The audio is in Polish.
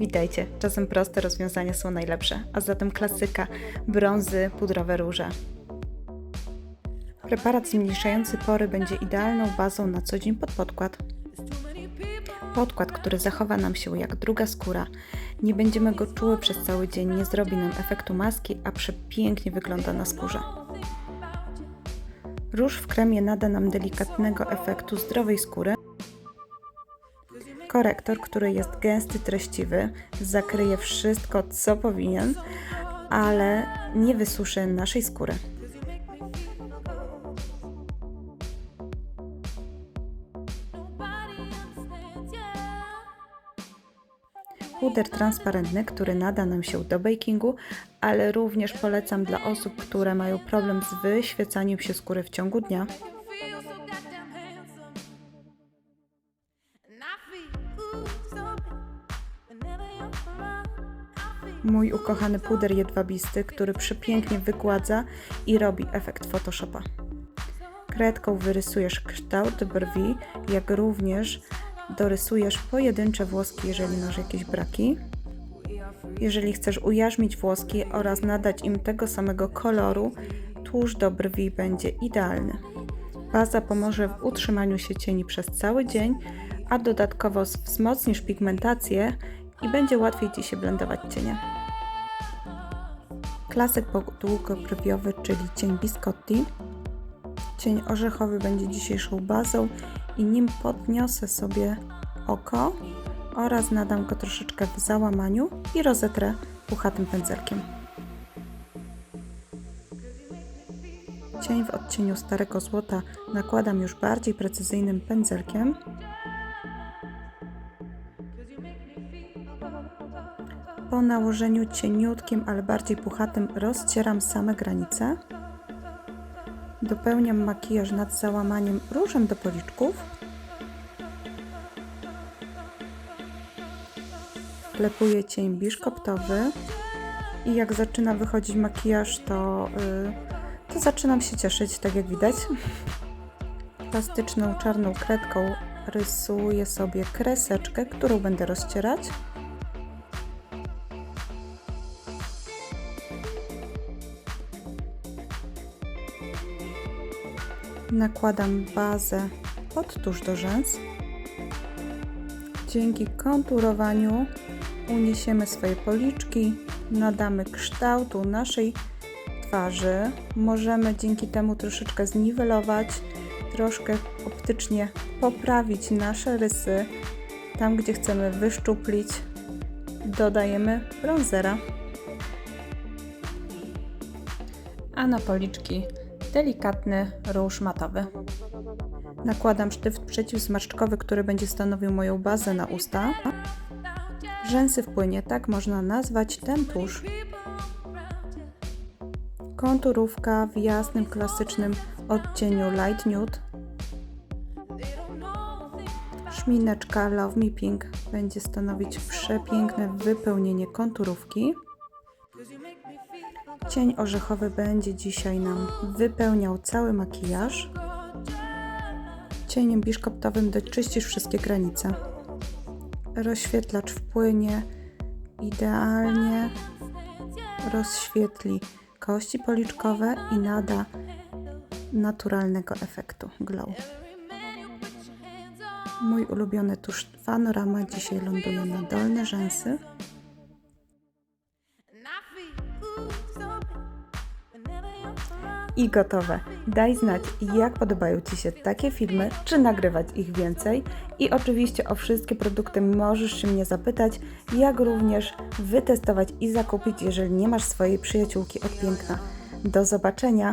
Witajcie, czasem proste rozwiązania są najlepsze, a zatem klasyka brązy, pudrowe róże. Preparat zmniejszający pory będzie idealną bazą na co dzień pod podkład. Podkład, który zachowa nam się jak druga skóra. Nie będziemy go czuły przez cały dzień, nie zrobi nam efektu maski, a przepięknie wygląda na skórze. Róż w kremie nada nam delikatnego efektu zdrowej skóry. Korektor, który jest gęsty, treściwy, zakryje wszystko, co powinien, ale nie wysuszy naszej skóry. Puder transparentny, który nada nam się do bakingu, ale również polecam dla osób, które mają problem z wyświecaniem się skóry w ciągu dnia. Mój ukochany puder jedwabisty, który przepięknie wygładza i robi efekt Photoshopa. Kredką wyrysujesz kształt brwi, jak również dorysujesz pojedyncze włoski, jeżeli masz jakieś braki. Jeżeli chcesz ujarzmić włoski oraz nadać im tego samego koloru, tłuszcz do brwi będzie idealny. Baza pomoże w utrzymaniu się cieni przez cały dzień, a dodatkowo wzmocnisz pigmentację i będzie łatwiej Ci się blendować cienie. Klasyk długobrwiowy, czyli cień biscotti. Cień orzechowy będzie dzisiejszą bazą i nim podniosę sobie oko oraz nadam go troszeczkę w załamaniu i rozetrę puchatym pędzelkiem. Cień w odcieniu starego złota nakładam już bardziej precyzyjnym pędzelkiem. Po nałożeniu cieniutkim, ale bardziej puchatym rozcieram same granice. Dopełniam makijaż nad załamaniem różem do policzków. Wklepuję cień biszkoptowy i jak zaczyna wychodzić makijaż, to, yy, to zaczynam się cieszyć, tak jak widać. Plastyczną czarną kredką rysuję sobie kreseczkę, którą będę rozcierać. Nakładam bazę pod tusz do rzęs. Dzięki konturowaniu uniesiemy swoje policzki, nadamy kształtu naszej twarzy. Możemy dzięki temu troszeczkę zniwelować, troszkę optycznie poprawić nasze rysy. Tam, gdzie chcemy wyszczuplić, dodajemy bronzera. A na policzki delikatny róż matowy. Nakładam sztyft przeciwzmarszczkowy, który będzie stanowił moją bazę na usta. Rzęsy w płynie, tak można nazwać ten tusz. Konturówka w jasnym, klasycznym odcieniu light nude. Szmineczka Love Me Pink będzie stanowić przepiękne wypełnienie konturówki. Cień orzechowy będzie dzisiaj nam wypełniał cały makijaż. Cieniem biszkoptowym doczyścisz wszystkie granice. Rozświetlacz wpłynie idealnie, rozświetli kości policzkowe i nada naturalnego efektu glow. Mój ulubiony tusz Panorama dzisiaj ląduje na dolne rzęsy. I gotowe. Daj znać, jak podobają Ci się takie filmy, czy nagrywać ich więcej. I oczywiście o wszystkie produkty możesz się mnie zapytać, jak również wytestować i zakupić, jeżeli nie masz swojej przyjaciółki od piękna. Do zobaczenia!